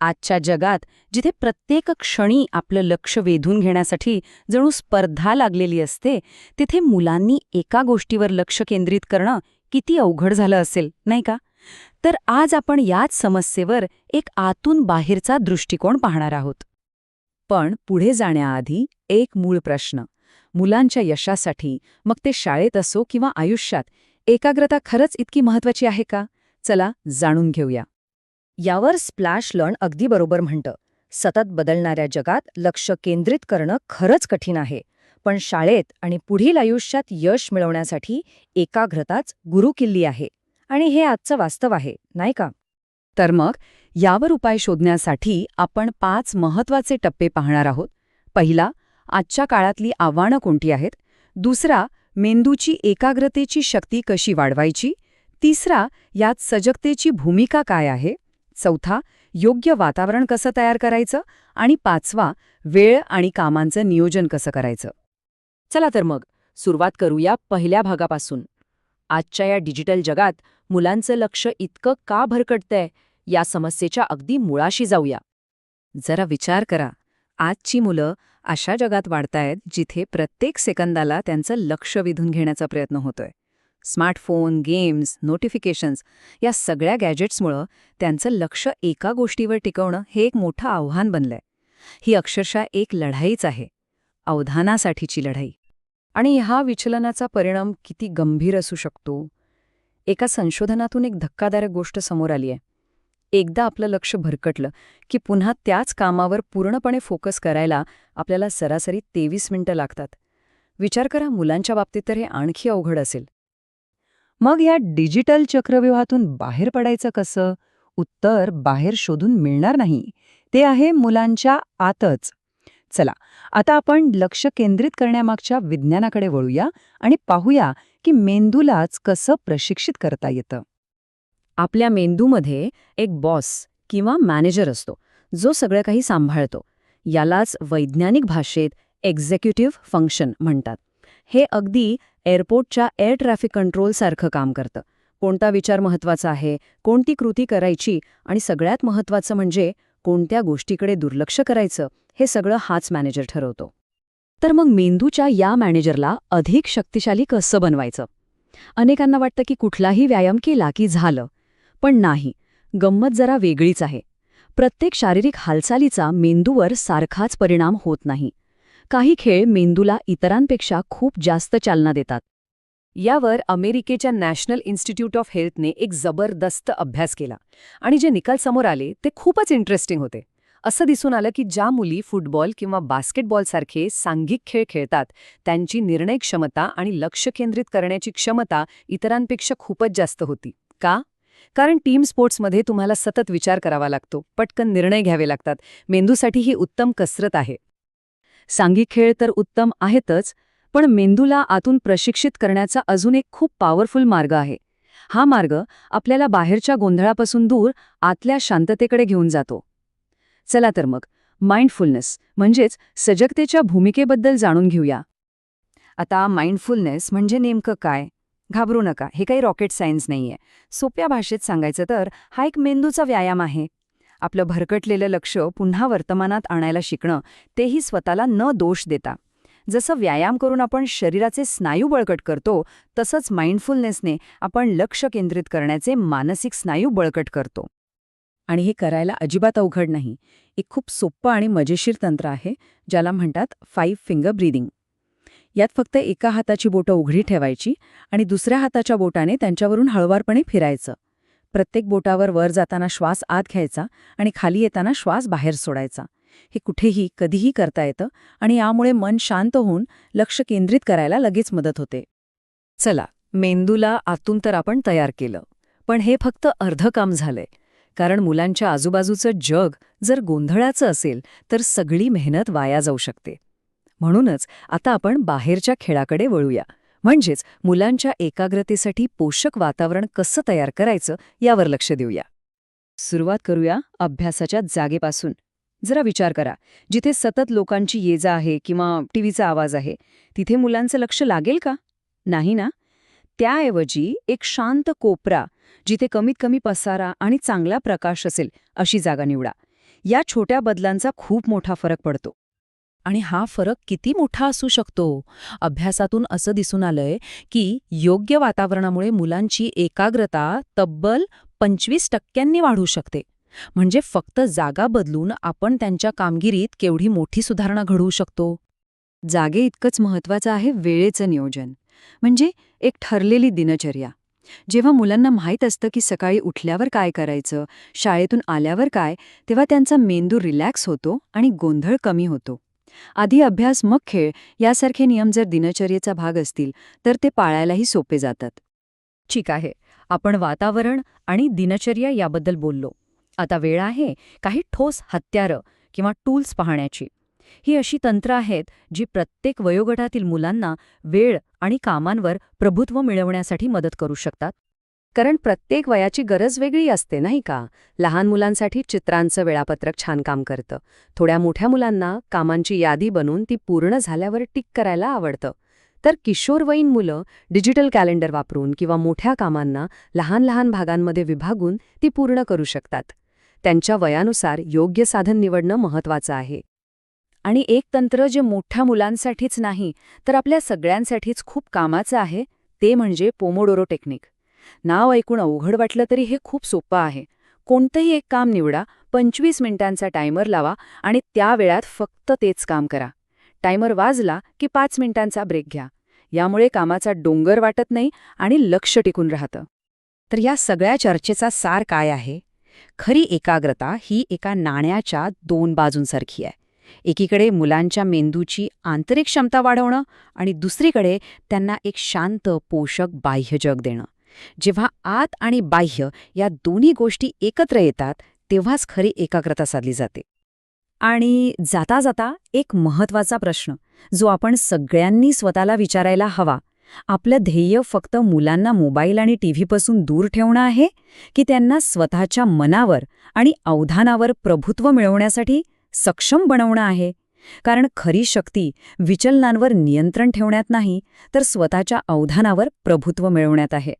आजच्या जगात जिथे प्रत्येक क्षणी आपलं लक्ष वेधून घेण्यासाठी जणू स्पर्धा लागलेली असते तिथे मुलांनी एका गोष्टीवर लक्ष केंद्रित करणं किती अवघड झालं असेल नाही का? तर आज आपण याच समस्येवर एक आतून बाहेरचा दृष्टिकोन पाहणार आहोत. पण पुढे जाण्याआधी एक मूळ प्रश्न. मुलांच्या यशासाठी मग ते शाळेत असो किंवा आयुष्यात एकाग्रता खरंच इतकी महत्वाची आहे का? चला जाणून घेऊया. यावर स्प्लॅश लर्न अगदी बरोबर म्हणतं. सतत बदलणाऱ्या जगात लक्ष केंद्रित करणं खरंच कठीण आहे. पण शाळेत आणि पुढील आयुष्यात यश मिळवण्यासाठी एकाग्रताच गुरुकिल्ली आहे. आणि हे आजचं वास्तव आहे नाही का? तर मग यावर उपाय शोधण्यासाठी आपण पाच महत्त्वाचे टप्पे पाहणार आहोत. पहिला आजच्या काळातली आव्हानं कोणती आहेत? दुसरा मेंदूची एकाग्रतेची शक्ती कशी वाढवायची? तिसरा यात सजगतेची भूमिका काय आहे? चौथा योग्य वातावरण कसं तयार करायचं? आणि पाचवा वेळ आणि कामांचं नियोजन कसं करायचं? चला तर मग सुरुवात करूया पहिल्या भागापासून. आजच्या या डिजिटल जगात मुलांचं लक्ष इतकं का भरकटतंय या समस्येच्या अगदी मुळाशी जाऊया. जरा विचार करा. आजची मुलं अशा जगात वाढतायत जिथे प्रत्येक सेकंदाला त्यांचं लक्ष वेधून घेण्याचा प्रयत्न होतोय. स्मार्टफोन गेम्स नोटिफिकेशन्स या सगळ्या गॅजेट्समुळं त्यांचं लक्ष एका गोष्टीवर टिकवणं हे एक मोठं आव्हान बनलंय. ही अक्षरशः एक लढाईच आहे अवधानासाठीची लढाई. आणि ह्या विचलनाचा परिणाम किती गंभीर असू शकतो? एका संशोधनातून एक धक्कादायक गोष्ट समोर आली आहे एकदा आपलं लक्ष भरकटलं की पुन्हा त्याच कामावर पूर्णपणे फोकस करायला आपल्याला सरासरी तेवीस मिनिटं लागतात. विचार करा मुलांच्या बाबतीत तर हे आणखी अवघड असेल. मग या डिजिटल चक्रव्यूहातून बाहेर पडायचं कसं? उत्तर बाहेर शोधून मिळणार नाही. ते आहे मुलांच्या आतच. चला आता आपण लक्ष केंद्रित करण्यामागच्या विज्ञानाकडे वळूया आणि पाहूया की मेंदूलाच कसं प्रशिक्षित करता येतं. आपल्या मेंदूमध्ये एक बॉस किंवा मॅनेजर असतो जो सगळं काही सांभाळतो. यालाच वैज्ञानिक भाषेत एक्झिक्युटिव्ह फंक्शन म्हणतात. हे अगदी एअरपोर्टच्या एअर ट्रॅफिक कंट्रोलसारखं काम करतं. कोणता विचार महत्त्वाचा आहे कोणती कृती करायची आणि सगळ्यात महत्वाचं म्हणजे कोणत्या गोष्टीकडे दुर्लक्ष करायचं हे सगळं हाच मॅनेजर ठरवतो. तर मग मेंदूच्या या मॅनेजरला अधिक शक्तिशाली कसं बनवायचं? अनेकांना वाटतं की कुठलाही व्यायाम केला की झालं पण नाही गंमत जरा वेगळीच आहे. प्रत्येक शारीरिक हालचालीचा मेंदूवर सारखाच परिणाम होत नाही. काही खेळ मेंदूला इतरांपेक्षा खूप जास्त चालना देतात. यावर अमेरिकेच्या नॅशनल इन्स्टिट्यूट ऑफ हेल्थने एक जबरदस्त अभ्यास केला आणि जे निकाल समोर आले ते खूपच इंटरेस्टिंग होते. असं दिसून आलं की ज्या मुली फुटबॉल किंवा बास्केटबॉलसारखे सांघिक खेळ खेळतात त्यांची निर्णय क्षमता आणि लक्ष केंद्रित करण्याची क्षमता इतरांपेक्षा खूपच जास्त होती. का? कारण टीम स्पोर्ट्समध्ये तुम्हाला सतत विचार करावा लागतो पटकन निर्णय घ्यावे लागतात. मेंदूसाठी ही उत्तम कसरत आहे. सांघिक खेळ तर उत्तम आहेतच पण मेंदूला आतून प्रशिक्षित करण्याचा अजून एक खूप पॉवरफुल मार्ग आहे. हा मार्ग आपल्याला बाहेरच्या गोंधळापासून दूर आतल्या शांततेकडे घेऊन जातो. चला तर मग माइंडफुलनेस म्हणजेच सजगतेच्या भूमिकेबद्दल जाणून घेऊया. आता माइंडफुलनेस म्हणजे नेमकं काय? घाबरू नका हे काही रॉकेट सायन्स नाहीये. सोप्या भाषेत सांगायचं तर हा एक मेंदूचा व्यायाम आहे. आपलं भरकटलेलं लक्ष पुन्हा वर्तमानात आणायला शिकणं तेही स्वतःला न दोष देता. जसं व्यायाम करून आपण शरीराचे स्नायू बळकट करतो तसंच माइंडफुलनेसने आपण लक्ष केंद्रित करण्याचे मानसिक स्नायू बळकट करतो. आणि हे करायला अजिबात अवघड नाही. एक खूप सोप्पं आणि मजेशीर तंत्र आहे ज्याला म्हणतात फाईव्ह फिंगर ब्रीदिंग यात फक्त एका हाताची बोटं उघडी ठेवायची आणि दुसऱ्या हाताच्या बोटाने त्यांच्यावरून हळवारपणे फिरायचं. प्रत्येक बोटावर वर जाताना श्वास आत घ्यायचा आणि खाली येताना श्वास बाहेर सोडायचा. हे कुठेही कधीही करता येतं आणि यामुळे मन शांत होऊन लक्ष केंद्रित करायला लगेच मदत होते. चला मेंदूला आतून तर आपण तयार केलं पण हे फक्त अर्ध काम झालंय. कारण मुलांच्या आजूबाजूचं जग जर गोंधळाचं असेल तर सगळी मेहनत वाया जाऊ शकते. म्हणूनच आता आपण बाहेरच्या खेळाकडे वळूया. म्हणजेच मुलांच्या एकाग्रतेसाठी पोषक वातावरण कसं तयार करायचं यावर लक्ष देऊया. सुरुवात करूया अभ्यासाच्या जागेपासून. जरा विचार करा जिथे सतत लोकांची ये जा आहे किंवा टीव्हीचा आवाज आहे तिथे मुलांचं लक्ष लागेल का? नाही ना? त्याऐवजी एक शांत कोपरा जिथे कमीत कमी पसारा आणि चांगला प्रकाश असेल अशी जागा निवडा. या छोट्या बदलांचा खूप मोठा फरक पडतो. आणि हा फरक किती मोठा असू शकतो? अभ्यासातून असं दिसून आलंय की योग्य वातावरणामुळे मुलांची एकाग्रता तब्बल पंचवीस टक्क्यांनी वाढू शकते. म्हणजे फक्त जागा बदलून आपण त्यांच्या कामगिरीत केवढी मोठी सुधारणा घडवू शकतो? जागे इतकंच महत्वाचं आहे वेळेचं नियोजन. म्हणजे एक ठरलेली दिनचर्या. जेव्हा मुलांना माहीत असतं की सकाळी उठल्यावर काय करायचं शाळेतून आल्यावर काय तेव्हा त्यांचा मेंदू रिलॅक्स होतो आणि गोंधळ कमी होतो. आधी अभ्यास मग खेळ यासारखे नियम जर दिनचर्येचा भाग असतील तर ते पाळायलाही सोपे जातात. ठीक आहे आपण वातावरण आणि दिनचर्या याबद्दल बोललो. आता वेळ आहे काही ठोस हत्यारं किंवा टूल्स पाहण्याची. ही अशी तंत्र आहेत जी प्रत्येक वयोगटातील मुलांना वेळ आणि कामांवर प्रभुत्व मिळवण्यासाठी मदत करू शकतात. कारण प्रत्येक वयाची गरज वेगळी असते नाही का? लहान मुलांसाठी चित्रांचं वेळापत्रक छान काम करतं. थोड्या मोठ्या मुलांना कामांची यादी बनवून ती पूर्ण झाल्यावर टिक करायला आवडतं. तर किशोरवयीन मुलं डिजिटल कॅलेंडर वापरून किंवा मोठ्या कामांना लहान लहान भागांमध्ये विभागून ती पूर्ण करू शकतात. त्यांच्या वयानुसार योग्य साधन निवडणं महत्वाचं आहे. आणि एक तंत्र जे मोठ्या मुलांसाठीच नाही तर आपल्या सगळ्यांसाठीच खूप कामाचं आहे ते म्हणजे पोमोडोरो टेक्निक. नाव ऐकून अवघड वाटलं तरी हे खूप सोपं आहे. कोणतंही एक काम निवडा पंचवीस मिनिटांचा टायमर लावा आणि त्या वेळात फक्त तेच काम करा. टायमर वाजला की पाच मिनिटांचा ब्रेक घ्या. यामुळे कामाचा डोंगर वाटत नाही आणि लक्ष टिकून राहतं. तर या सगळ्या चर्चेचा सार काय आहे? खरी एकाग्रता ही एका नाण्याच्या दोन बाजूंसारखी आहे. एकीकडे मुलांच्या मेंदूची आंतरिक क्षमता वाढवणं आणि दुसरीकडे त्यांना एक शांत पोषक बाह्य जग देणं. जेव्हा आत आणि बाह्य या दोन्ही गोष्टी एकत्र येतात तेव्हाच खरी एकाग्रता साधली जाते. आणि जाता जाता एक महत्त्वाचा प्रश्न जो आपण सगळ्यांनी स्वतःला विचारायला हवा आपलं ध्येय फक्त मुलांना मोबाईल आणि टीव्हीपासून दूर ठेवणं आहे की त्यांना स्वतःच्या मनावर आणि अवधानावर प्रभुत्व मिळवण्यासाठी सक्षम बनवणं आहे? कारण खरी शक्ती विचलनांवर नियंत्रण ठेवण्यात नाही तर स्वतःच्या अवधानावर प्रभुत्व मिळवण्यात आहे.